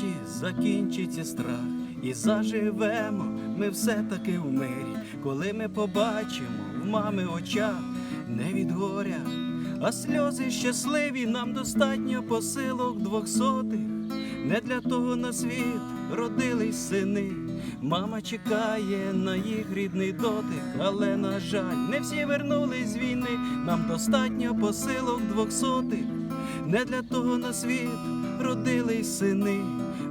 нарешті закінчиться страх, і заживемо ми все-таки в мирі, коли ми побачимо в мами очах не від горя, а сльози щасливі нам достатньо посилок двохсотих. Не для того на світ родились сини. Мама чекає на їх рідний дотик, але на жаль, не всі вернулись з війни. Нам достатньо посилок двохсотих. Не для того на світ родились сини.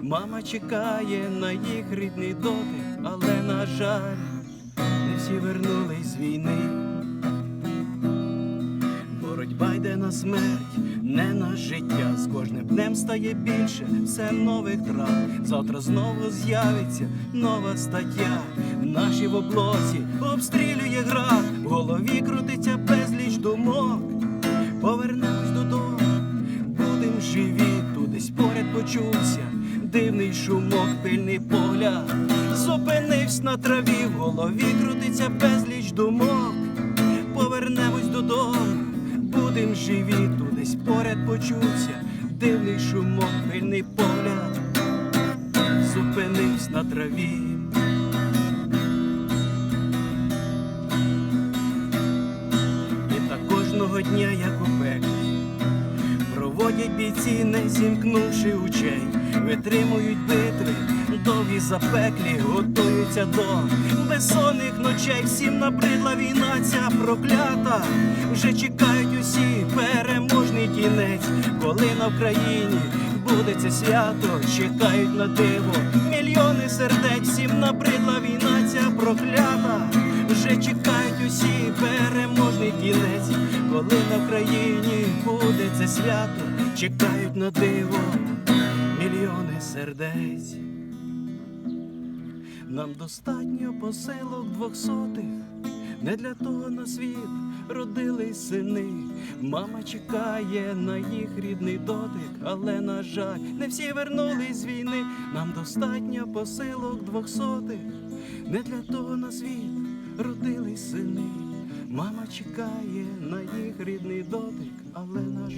Мама чекає на їх рідний дотик, але на жаль, не всі вернулись з війни. Боротьба йде на смерть, не на життя. З кожним днем стає більше, все нових трат. Завтра знову з'явиться нова стаття. В нашій в облозі обстрілює град, шумок, погляд, зупинився на траві, в голові крутиться безліч думок. Повернемось додому, будем живі, тут поряд почувся, дивний шумок, пильний погляд, зупинився на траві. І так кожного дня, як у пеклі, проводять бійці, не зімкнувши очей, витримують битви, запеклі, готуються до безсонних ночей. Всім набридла війна ця проклята. Вже чекають усі переможний кінець, коли на Вкраїні буде це свято, чекають на диво. Мільйони сердець, всім набридла війна ця проклята. Вже чекають усі переможний кінець, коли на Вкраїні буде це свято, чекають на диво мільйони сердець. Нам достатньо посилок двохсотих, не для того на світ родились сини. Мама чекає на їх рідний дотик, але на жаль, не всі вернулись з війни. Нам достатньо посилок двохсотих, не для того на світ родились сини. Мама чекає на їх рідний дотик, але на